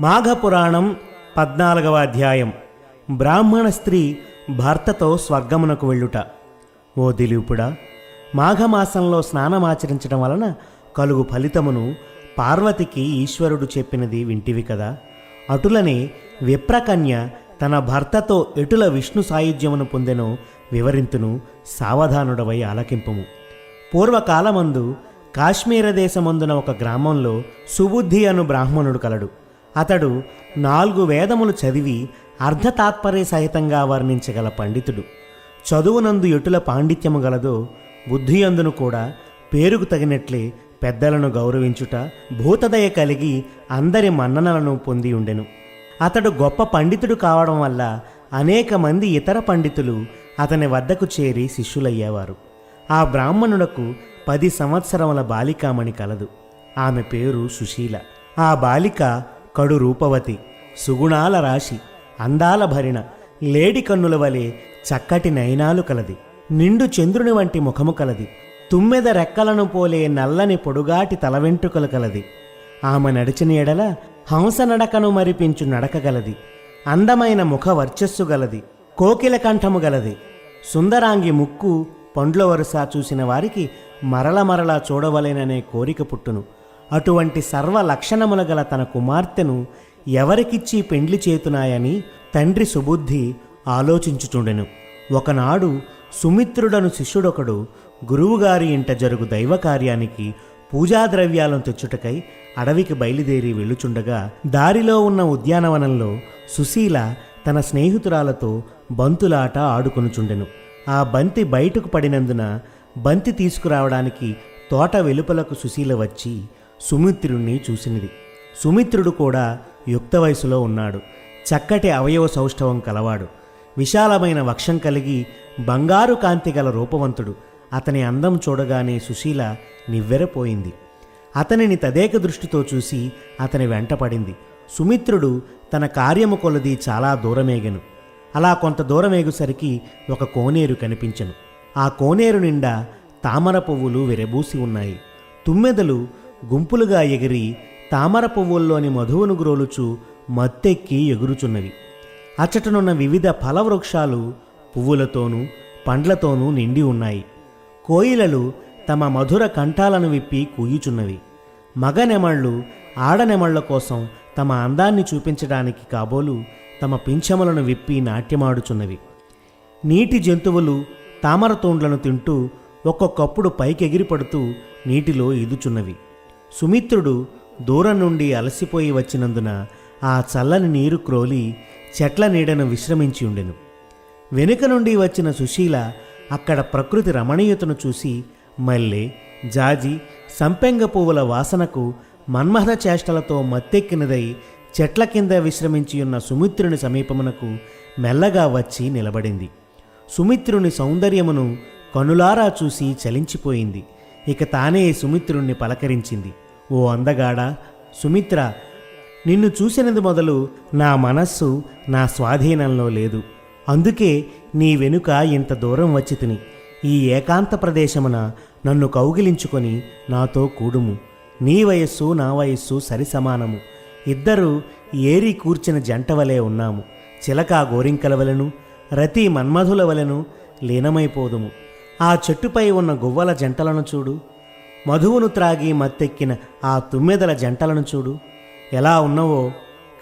మాఘపురాణం పద్నాలుగవ అధ్యాయం. బ్రాహ్మణ స్త్రీ భర్తతో స్వర్గమునకు వెళ్ళుట. ఓ దిలీపుడా మాఘమాసంలో స్నానమాచరించడం వలన కలుగు ఫలితమును పార్వతికి ఈశ్వరుడు చెప్పినది వింటివి కదా. అటులనే విప్రకన్య తన భర్తతో ఎటుల విష్ణు సాయుధ్యమును పొందెనో వివరింతును సావధానుడవై ఆలకింపము. పూర్వకాలమందు కాశ్మీర దేశమందున ఒక గ్రామంలో సుబుద్ధి అను బ్రాహ్మణుడు కలడు. అతడు నాలుగు వేదములు చదివి అర్ధతాత్పర్య సహితంగా వర్ణించగల పండితుడు. చదువునందు ఎటుల పాండిత్యము గలదో బుద్ధియందును కూడా పేరుకు తగినట్లే పెద్దలను గౌరవించుట భూతదయ కలిగి అందరి మన్ననలను పొంది ఉండెను. అతడు గొప్ప పండితుడు కావడం వల్ల అనేక మంది ఇతర పండితులు అతని వద్దకు చేరి శిష్యులయ్యేవారు. ఆ బ్రాహ్మణుడకు పది సంవత్సరముల బాలికామణి కలదు. ఆమె పేరు సుశీల. ఆ బాలిక కడు రూపవతి సుగుణాల రాశి అందాల భరిణ లేడి కన్నుల వలె చక్కటి నయనాలు కలది. నిండు చంద్రుని వంటి ముఖము కలది. తుమ్మెద రెక్కలను పోలే నల్లని పొడుగాటి తల వెంట్రుకలు కలది. ఆమె నడిచిన ఎడల హంస నడకను మరిపించు నడక గలది. అందమైన ముఖ వర్చస్సు గలది. కోకిల కంఠము గలది. సుందరాంగి ముక్కు పండ్ల వరుస చూసిన వారికి మరల మరలా చూడవలేననే కోరిక పుట్టును. అటువంటి సర్వ లక్షణముల గల తన కుమార్తెను ఎవరికిచ్చి పెండ్లి చేతునాయని తండ్రి సుబుద్ధి ఆలోచించుచుండెను. ఒకనాడు సుమిత్రుడను శిష్యుడొకడు గురువుగారి ఇంట జరుగు దైవ కార్యానికి పూజాద్రవ్యాలను తెచ్చుటకై అడవికి బయలుదేరి వెళ్ళుచుండగా దారిలో ఉన్న ఉద్యానవనంలో సుశీల తన స్నేహితురాలతో బంతులాట ఆడుకొనుచుండెను. ఆ బంతి బయటకు పడినందున బంతి తీసుకురావడానికి తోట వెలుపలకు సుశీల వచ్చి సుమిత్రుణ్ణి చూసినది. సుమిత్రుడు కూడా యుక్త వయసులో ఉన్నాడు. చక్కటి అవయవ సౌష్ఠవం కలవాడు. విశాలమైన వక్షం కలిగి బంగారు కాంతి గల రూపవంతుడు. అతని అందం చూడగానే సుశీల నివ్వెరపోయింది. అతనిని తదేక దృష్టితో చూసి అతని వెంటపడింది సుమిత్రుడు తన కార్యము కొలది చాలా దూరమేగెను. అలా కొంత దూరమేగుసరికి ఒక కోనేరు కనిపించెను. ఆ కోనేరు నిండా తామర పువ్వులు విరబూసి ఉన్నాయి. తుమ్మెదలు గుంపులుగా ఎగిరి తామర పువ్వుల్లోని మధువును గ్రోలుచు మత్తెక్కి ఎగురుచున్నవి. అచ్చటనున్న వివిధ ఫలవృక్షాలు పువ్వులతోనూ పండ్లతోనూ నిండి ఉన్నాయి. కోయిలలు తమ మధుర కంఠాలను విప్పి కూయుచున్నవి. మగ నెమళ్ళు ఆడనెమళ్ళ కోసం తమ అందాన్ని చూపించడానికి కాబోలు తమ పింఛములను విప్పి నాట్యమాడుచున్నవి. నీటి జంతువులు తామర తోండ్లను తింటూ ఒక్కొక్కప్పుడు పైకెగిరిపడుతూ నీటిలో ఈదుచున్నవి. సుమిత్రుడు దూరం నుండి అలసిపోయి వచ్చినందున ఆ చల్లని నీరు క్రోలి చెట్ల నీడను విశ్రమించి ఉండెను. వెనుక నుండి వచ్చిన సుశీల అక్కడ ప్రకృతి రమణీయతను చూసి మల్లె జాజి సంపెంగ పువ్వుల వాసనకు మన్మహద చేష్టలతో మత్తెక్కినదై చెట్ల కింద విశ్రమించి ఉన్న సుమిత్రుని సమీపమునకు మెల్లగా వచ్చి నిలబడింది. సుమిత్రుని సౌందర్యమును కనులారా చూసి చలించిపోయింది. ఇక తానే సుమిత్రుణ్ణి పలకరించింది. ఓ అందగాడా సుమిత్ర నిన్ను చూసినది మొదలు నా మనస్సు నా స్వాధీనంలో లేదు. అందుకే నీ వెనుక ఇంత దూరం వచ్చి తిని ఈ ఏకాంత ప్రదేశమున నన్ను కౌగిలించుకొని నాతో కూడుము. నీ వయస్సు నా వయస్సు సరి సమానము. ఇద్దరు ఏరి కూర్చిన జంట వలె ఉన్నాము. చిలక గోరింకల వలెను రతి మన్మధుల వలెను లీనమైపోదుము. ఆ చెట్టుపై ఉన్న గువ్వల జంటలను చూడు. మధువును త్రాగి మత్తెక్కిన ఆ తుమ్మెదల జంటలను చూడు. ఎలా ఉన్నవో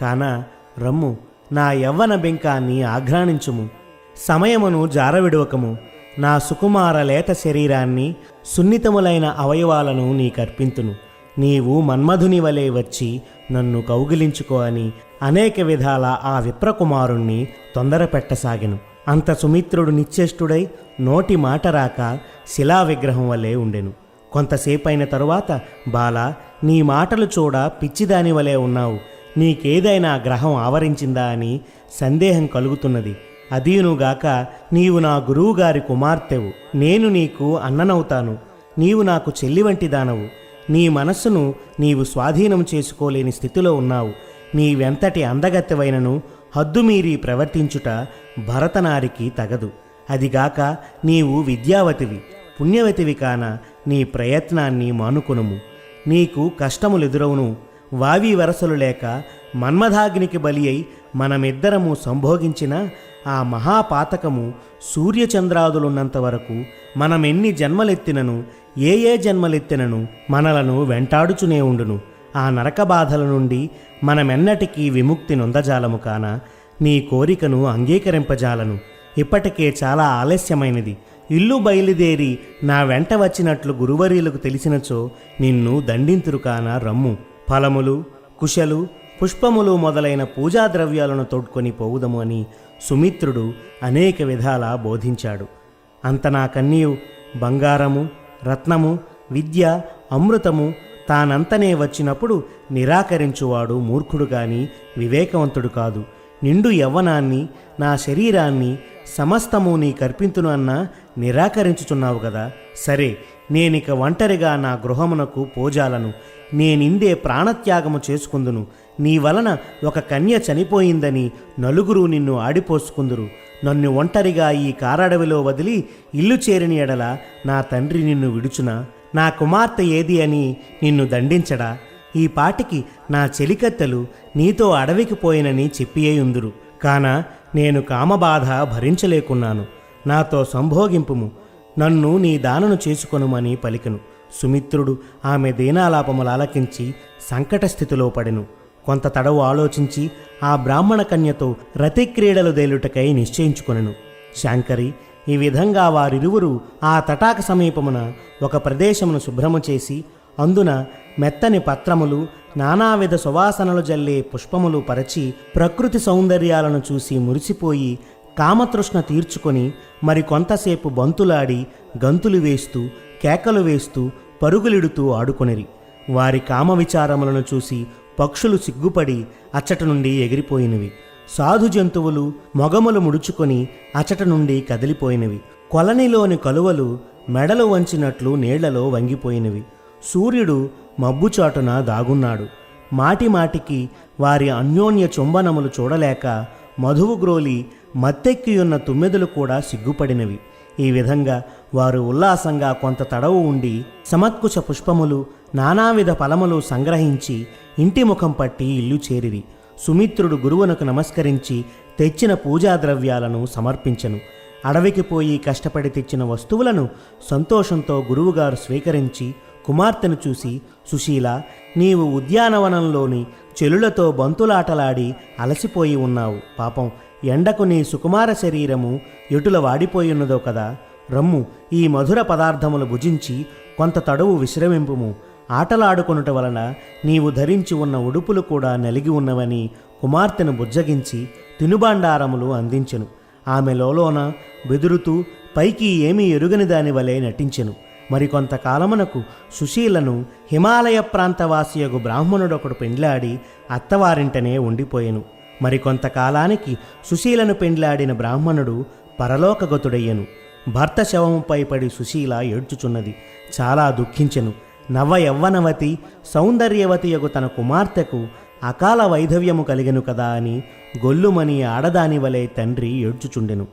కాన రమ్ము నా యవ్వన బెంకాన్ని ఆఘ్రాణించుము. సమయమును జారవిడవకము. నా సుకుమార లేత శరీరాన్ని సున్నితములైన అవయవాలను నీకర్పింతును నీవు మన్మధుని వలె వచ్చి నన్ను కౌగిలించుకో అని అనేక విధాల ఆ విప్రకుమారుణ్ణి తొందర పెట్టసాగెను అంత సుమిత్రుడు నిశ్చేష్టుడై నోటి మాట రాక శిలా విగ్రహం వలె ఉండెను. కొంతసేపైన తరువాత బాల నీ మాటలు చూడ పిచ్చిదాని వలె ఉన్నావు. నీకేదైనా గ్రహం ఆవరించిందా అని సందేహం కలుగుతున్నది. అదీనుగాక నీవు నా గురువుగారి కుమార్తెవు. నేను నీకు అన్ననవుతాను. నీవు నాకు చెల్లి వంటి దానవు. నీ మనస్సును నీవు స్వాధీనం చేసుకోలేని స్థితిలో ఉన్నావు. నీవెంతటి అందగత్తెవైనను హద్దుమీరి ప్రవర్తించుట భరతనారికి తగదు. అదిగాక నీవు విద్యావతివి పుణ్యవతివి కాన నీ ప్రయత్నాన్ని మానుకొనుము. నీకు కష్టములెదురవును. వావి వరసలు లేక మన్మధాగ్నికి బలి అయి మనమిద్దరము సంభోగించిన ఆ మహాపాతకము సూర్యచంద్రాదులున్నంత వరకు మనమెన్ని జన్మలెత్తినను ఏ ఏ జన్మలెత్తినను మనలను వెంటాడుచునే ఉండును. ఆ నరక బాధల నుండి మనమెన్నటికీ విముక్తి నొందజాలము కాన నీ కోరికను అంగీకరింపజాలను. ఇప్పటికే చాలా ఆలస్యమైనది. ఇల్లు బయలుదేరి నా వెంట వచ్చినట్లు గురువర్యులకు తెలిసినచో నిన్ను దండింతురు కాన రమ్ము. ఫలములు కుశలు పుష్పములు మొదలైన పూజా ద్రవ్యాలను తోడ్కొని పోవుదము అని సుమిత్రుడు అనేక విధాల బోధించాడు. అంత నా కన్నీయు బంగారము రత్నము విద్య అమృతము తానంతనే వచ్చినప్పుడు నిరాకరించువాడు మూర్ఖుడు కానీ వివేకవంతుడు కాదు. నిండు యవ్వనాన్ని నా శరీరాన్ని సమస్తము నీ కర్పింతును అన్న నిరాకరించుచున్నావు కదా సరే నేనిక ఒంటరిగా నా గృహమునకు పోజాలను. నేనిందే ప్రాణత్యాగము చేసుకుందును. నీ వలన ఒక కన్య చనిపోయిందని నలుగురు నిన్ను ఆడిపోసుకుందురు. నన్ను ఒంటరిగా ఈ కారడవిలో వదిలి ఇల్లు చేరిన ఎడల నా తండ్రి నిన్ను విడుచునా? నా కుమార్తె ఏది అని నిన్ను దండించడా? ఈ పాటికి నా చెలికత్తెలు నీతో అడవికి పోయినని చెప్పియేయుందురు కాన నేను కామబాధ భరించలేకున్నాను. నాతో సంభోగింపుము. నన్ను నీ దానను చేసుకొనుమని పలికెను. సుమిత్రుడు ఆమె దీనాలాపములు ఆలకించి సంకట స్థితిలో పడెను. కొంత తడవు ఆలోచించి ఆ బ్రాహ్మణ కన్యతో రతిక్రీడలు దేలుటకై నిశ్చయించుకొనెను. శాంకరి ఈ విధంగా వారిరువురు ఆ తటాక సమీపమున ఒక ప్రదేశమును శుభ్రము చేసి అందున మెత్తని పత్రములు నానావిధ సువాసనలు జల్లే పుష్పములు పరచి ప్రకృతి సౌందర్యాలను చూసి మురిసిపోయి కామతృష్ణ తీర్చుకొని మరి కొంతసేపు బంతులాడి గంతులు వేస్తూ కేకలు వేస్తూ పరుగులిడుతూ ఆడుకొనిరి. వారి కామ విచారములను చూసి పక్షులు సిగ్గుపడి అచ్చట నుండి ఎగిరిపోయినవి. సాధు జంతువులు మొగములు ముడుచుకొని అచట నుండి కదిలిపోయినవి. కొలనిలోని కలువలు మెడలు వంచినట్లు నీళ్ళలో వంగిపోయినవి. సూర్యుడు మబ్బుచాటున దాగున్నాడు. మాటి మాటికి వారి అన్యోన్య చుంబనములు చూడలేక మధువు గ్రోలి మత్తెక్కియున్న తుమ్మెదలు కూడా సిగ్గుపడినవి. ఈ విధంగా వారు ఉల్లాసంగా కొంత తడవు ఉండి సమత్కుశ పుష్పములు నానావిధ ఫలములు సంగ్రహించి ఇంటి ముఖం పట్టి ఇల్లు చేరిరి. సుమిత్రుడు గురువునకు నమస్కరించి తెచ్చిన పూజా ద్రవ్యాలను సమర్పించను. అడవికి పోయి కష్టపడి తెచ్చిన వస్తువులను సంతోషంతో గురువుగారు స్వీకరించి కుమార్తెను చూసి సుశీల నీవు ఉద్యానవనంలోని చెలులతో బంతులాటలాడి అలసిపోయి ఉన్నావు. పాపం ఎండకు నీ సుకుమార శరీరము ఎటుల వాడిపోయున్నదో కదా. రమ్ము ఈ మధుర పదార్థములు భుజించి కొంత తడువు విశ్రమింపుము. ఆటలాడుకొనుట వలన నీవు ధరించి ఉన్న ఉడుపులు కూడా నలిగి ఉన్నవని కుమార్తెను బుజ్జగించి తినుబాండారములు అందించెను. ఆమె లోలోన బెదురుతూ పైకి ఏమీ ఎరుగని దాని వలె నటించెను. మరికొంతకాలమునకు సుశీలను హిమాలయ ప్రాంతవాసియగు బ్రాహ్మణుడొకడు పెండ్లాడి అత్తవారింటనే ఉండిపోయెను. మరికొంతకాలానికి సుశీలను పెండ్లాడిన బ్రాహ్మణుడు పరలోకగతుడయ్యను. భర్త శవముపై పడి సుశీల ఏడ్చుచున్నది. చాలా దుఃఖించెను. నవ యవ్వనవతి సౌందర్యవతియగు తన కుమార్తెకు అకాల వైధవ్యము కలిగెను కదా అని గొల్లుమని ఆడదాని వలె తండ్రి ఏడ్చుచుండెను.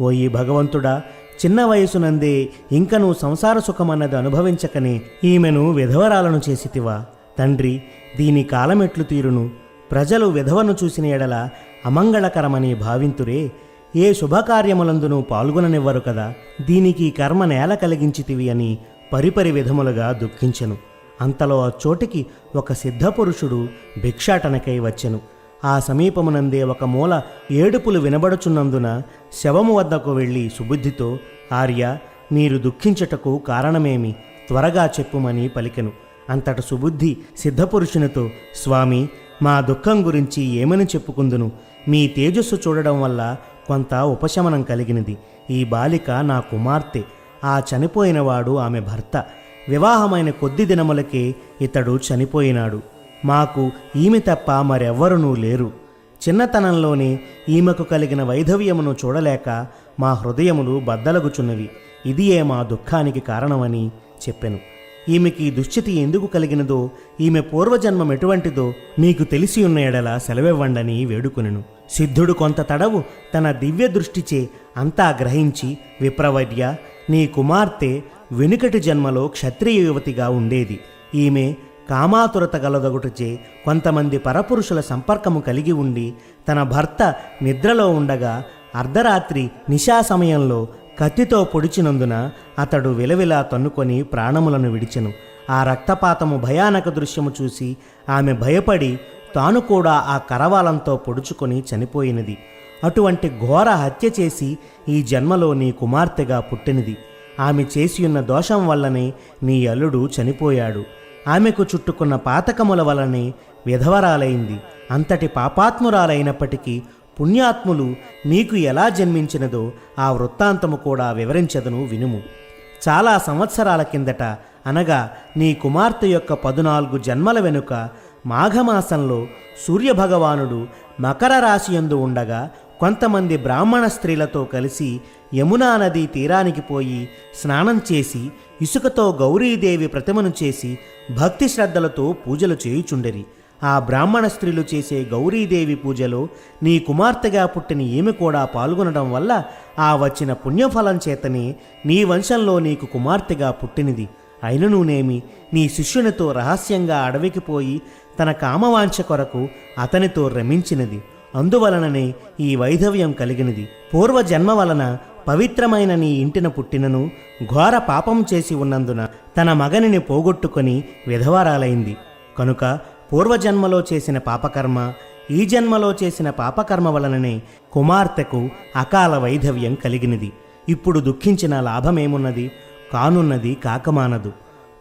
ఓ ఈ భగవంతుడా చిన్న వయసునందే ఇంకను సంసార సుఖమన్నది అనుభవించకనే ఈమెను విధవరాలను చేసితివా. తండ్రి దీని కాలమెట్లు తీరును. ప్రజలు విధవను చూసిన ఎడల అమంగళకరమని భావింతురే. ఏ శుభకార్యములందునూ పాల్గొననివ్వరు కదా. దీనికి కర్మ నేల కలిగించితివి అని పరిపరి విధములుగా దుఃఖించెను. అంతలో ఆ చోటికి ఒక సిద్ధపురుషుడు భిక్షాటనకై వచ్చెను. ఆ సమీపమునందే ఒక మూల ఏడుపులు వినబడుచున్నందున శవము వద్దకు వెళ్ళి సుబుద్ధితో ఆర్య మీరు దుఃఖించుటకు కారణమేమి? త్వరగా చెప్పుమని పలికెను. అంతట సుబుద్ధి సిద్ధపురుషునితో స్వామి మా దుఃఖం గురించి ఏమని చెప్పుకుందును? మీ తేజస్సు చూడడం వల్ల కొంత ఉపశమనం కలిగినది. ఈ బాలిక నా కుమార్తె. ఆ చనిపోయినవాడు ఆమె భర్త. వివాహమైన కొద్ది దినములకే ఇతడు చనిపోయినాడు. మాకు ఈమె తప్ప మరెవ్వరునూ లేరు. చిన్నతనంలోనే ఈమెకు కలిగిన వైధవ్యమును చూడలేక మా హృదయములు బద్దలగుచున్నవి. ఇదియే మా దుఃఖానికి కారణమని చెప్పెను. ఈమెకి దుశ్చితి ఎందుకు కలిగినదో ఈమె పూర్వజన్మం ఎటువంటిదో మీకు తెలిసి ఉన్న ఎడల సెలవివ్వండని వేడుకొనెను. సిద్ధుడు కొంత తడవు తన దివ్య దృష్టిచే అంతా గ్రహించి విప్రవర్య నీ కుమార్తె వెనుకటి జన్మలో క్షత్రియ యువతిగా ఉండేది. ఈమె కామాతురత గలదొకటిచే కొంతమంది పరపురుషుల సంపర్కము కలిగి ఉండి తన భర్త నిద్రలో ఉండగా అర్ధరాత్రి నిశా సమయంలో కత్తితో పొడిచినందున అతడు విలవిలా తన్నుకొని ప్రాణములను విడిచెను. ఆ రక్తపాతము భయానక దృశ్యము చూసి ఆమె భయపడి తాను కూడా ఆ కరవాలంతో పొడుచుకొని చనిపోయినది. అటువంటి ఘోర హత్య చేసి ఈ జన్మలో నీ కుమార్తెగా పుట్టినది. ఆమె చేసియున్న దోషం వల్లనే నీ అల్లుడు చనిపోయాడు. ఆమెకు చుట్టుకున్న పాతకముల వలనే విధవరాలైంది. అంతటి పాపాత్మురాలైనప్పటికీ పుణ్యాత్ములు నీకు ఎలా జన్మించినదో ఆ వృత్తాంతము కూడా వివరించదను వినుము. చాలా సంవత్సరాల కిందట అనగా నీ కుమార్తె యొక్క పదునాలుగు జన్మల వెనుక మాఘమాసంలో సూర్యభగవానుడు మకర రాశియందు ఉండగా కొంతమంది బ్రాహ్మణ స్త్రీలతో కలిసి యమునా నది తీరానికి పోయి స్నానం చేసి ఇసుకతో గౌరీదేవి ప్రతిమను చేసి భక్తి శ్రద్ధలతో పూజలు చేయుచుండెరి. ఆ బ్రాహ్మణ స్త్రీలు చేసే గౌరీదేవి పూజలో నీ కుమార్తెగా పుట్టిన ఈమె కూడా పాల్గొనడం వల్ల ఆ వచ్చిన పుణ్యఫలం చేతనే నీ వంశంలో నీకు కుమార్తెగా పుట్టినది. అయిననునేమి నీ శిష్యునితో రహస్యంగా అడవికి పోయి తన కామవాంఛ కొరకు అతనితో రమించినది. అందువలననే ఈ వైధవ్యం కలిగినది. పూర్వజన్మ వలన పవిత్రమైన నీ ఇంటిన పుట్టినను ఘోర పాపం చేసి ఉన్నందున తన మగనిని పోగొట్టుకొని విధవరాలైంది. కనుక పూర్వజన్మలో చేసిన పాపకర్మ ఈ జన్మలో చేసిన పాపకర్మ వలననే కుమార్తెకు అకాల వైధవ్యం కలిగినది. ఇప్పుడు దుఃఖించిన లాభమేమున్నది? కానున్నది కాకమానదు.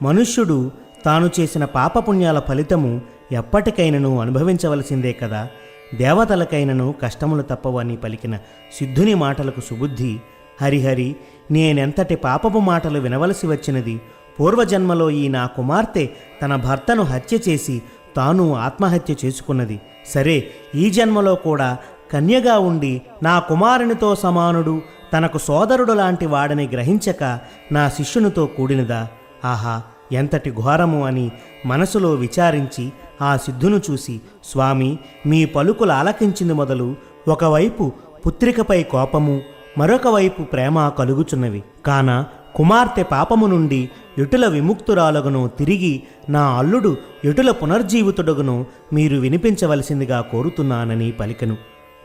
మనుష్యుడు తాను చేసిన పాపపుణ్యాల ఫలితము ఎప్పటికైనను అనుభవించవలసిందే కదా? దేవతలకైనను కష్టములు తప్పవని పలికిన సిద్ధుని మాటలకు సుబుద్ధి. హరిహరి నేనెంతటి పాపపు మాటలు వినవలసి వచ్చినది? పూర్వజన్మలో ఈ నా కుమార్తె తన భర్తను హత్య చేసి తాను ఆత్మహత్య చేసుకున్నది. సరే ఈ జన్మలో కూడా కన్యగా ఉండి నా కుమారునితో సమానుడు తనకు సోదరుడు లాంటి వాడని గ్రహించక నా శిష్యునితో కూడినదా? ఆహా ఎంతటి ఘోరము అని మనసులో విచారించి ఆ సిద్ధును చూసి స్వామి మీ పలుకులు ఆలకించింది మొదలు ఒకవైపు పుత్రికపై కోపము మరొక వైపు ప్రేమ కలుగుచున్నవి. కాన కుమార్తె పాపము నుండి ఎటుల విముక్తురాలగును తిరిగి నా అల్లుడు ఎటుల పునర్జీవితుడగును మీరు వినిపించవలసిందిగా కోరుతున్నానని పలికను.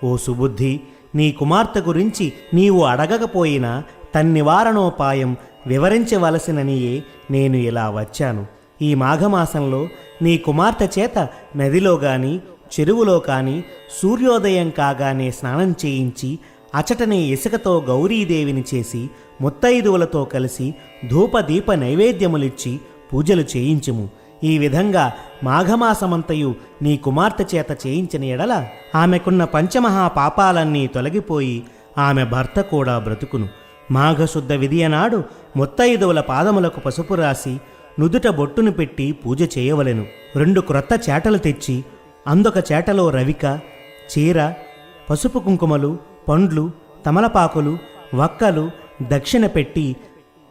ఓ సుబుద్ధి నీ కుమార్తె గురించి నీవు అడగకపోయినా తన్నివారణోపాయం వివరించవలసిననియే నేను ఇలా వచ్చాను. ఈ మాఘమాసంలో నీ కుమార్తె చేత నదిలో గాని చెరువులో కాని సూర్యోదయం కాగానే స్నానం చేయించి అచటనే ఇసుకతో గౌరీదేవిని చేసి ముత్తైదువులతో కలిసి ధూపదీప నైవేద్యములిచ్చి పూజలు చేయించుము. ఈ విధంగా మాఘమాసమంతయు నీ కుమార్తె చేత చేయించిన ఎడల ఆమెకున్న పంచమహా పాపాలన్నీ తొలగిపోయి ఆమె భర్త కూడా బ్రతుకును. మాఘశుద్ధ విధియనాడు ముత్తైదువుల పాదములకు పసుపు రాసి నుదుట బొట్టును పెట్టి పూజ చేయవలెను. రెండు క్రొత్త చేటలు తెచ్చి అందొక చేటలో రవిక చీర పసుపు కుంకుమలు పండ్లు తమలపాకులు వక్కలు దక్షిణ పెట్టి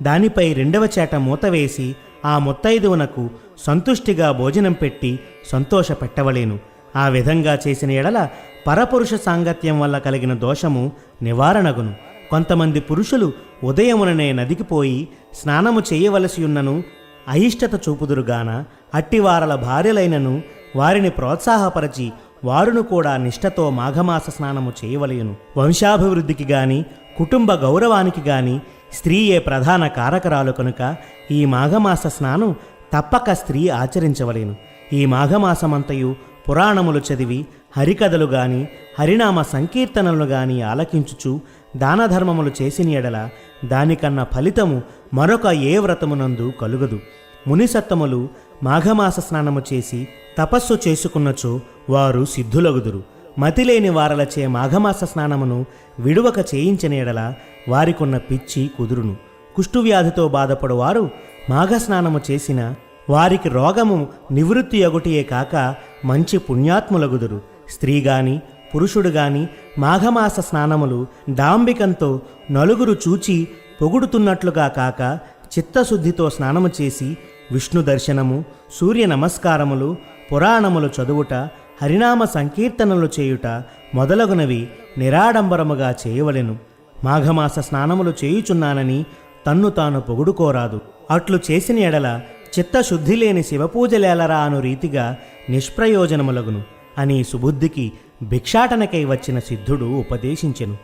దానిపై రెండవ చేట మూత వేసి ఆ ముత్తైదువునకు సంతుష్టిగా భోజనం పెట్టి సంతోషపెట్టవలేను ఆ విధంగా చేసిన ఎడల పరపురుష సాంగత్యం వల్ల కలిగిన దోషము నివారణగును. కొంతమంది పురుషులు ఉదయముననే నదికి పోయి స్నానము చేయవలసి ఉన్నను అయిష్టత చూపుదురుగాన అట్టివారల భార్యలైనను వారిని ప్రోత్సాహపరచి వారును కూడా నిష్ఠతో మాఘమాస స్నానము చేయవలయును. వంశాభివృద్ధికి గాని కుటుంబ గౌరవానికి గాని స్త్రీయే ప్రధాన కారకరాలు కనుక ఈ మాఘమాస స్నానం తప్పక స్త్రీ ఆచరించవలేను. ఈ మాఘమాసమంతయు పురాణములు చదివి హరికథలు గాని హరినామ సంకీర్తనలు గాని ఆలకించుచు దానధర్మములు చేసిన ఎడల దానికన్న ఫలితము మరొక ఏ వ్రతమునందు కలుగదు. మునిసత్తములు మాఘమాస స్నానము చేసి తపస్సు చేసుకున్నచో వారు సిద్ధులగుదురు. మతిలేని వారలచే మాఘమాస స్నానమును విడువక చేయించిన ఎడల వారికున్న పిచ్చి కుదురును. కుష్ఠువ్యాధితో బాధపడువారు మాఘస్నానము చేసిన వారికి రోగము నివృత్తి అగుటియే కాక మంచి పుణ్యాత్ములగుదురు. స్త్రీ గాని పురుషుడు గాని మాఘమాస స్నానములు డాంబికంతో నలుగురు చూచి పొగుడుతున్నట్లుగా కాక చిత్తశుద్ధితో స్నానము చేసి విష్ణు దర్శనము సూర్య నమస్కారములు పురాణములు చదువుట హరినామ సంకీర్తనలు చేయుట మొదలగునవి నిరాడంబరముగా చేయవలెను. మాఘమాస స్నానములు చేయుచున్నానని తన్ను తాను పొగుడుకోరాదు. అట్లు చేసిన ఎడల చిత్తశుద్ధి లేని శివపూజలేలరా అను రీతిగా నిష్ప్రయోజనములగును అని సుబుద్ధికి భిక్షాటనకై వచ్చిన సిద్ధుడు ఉపదేశించెను.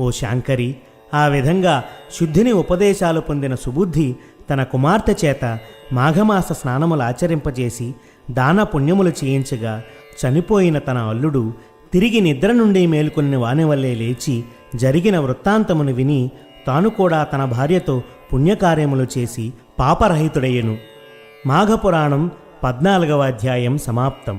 ఓ శాంకరి ఆ విధంగా శుద్ధిని ఉపదేశాలు పొందిన సుబుద్ధి తన కుమార్తె చేత మాఘమాస స్నానములు ఆచరింపజేసి దాన పుణ్యములు చేయించగా చనిపోయిన తన అల్లుడు తిరిగి నిద్ర నుండి మేలుకొన్న వాని వల్లే లేచి జరిగిన వృత్తాంతమును విని తాను కూడా తన భార్యతో పుణ్యకార్యములు చేసి పాపరహితుడయ్యను. మాఘపురాణం పద్నాలుగవ అధ్యాయం సమాప్తం.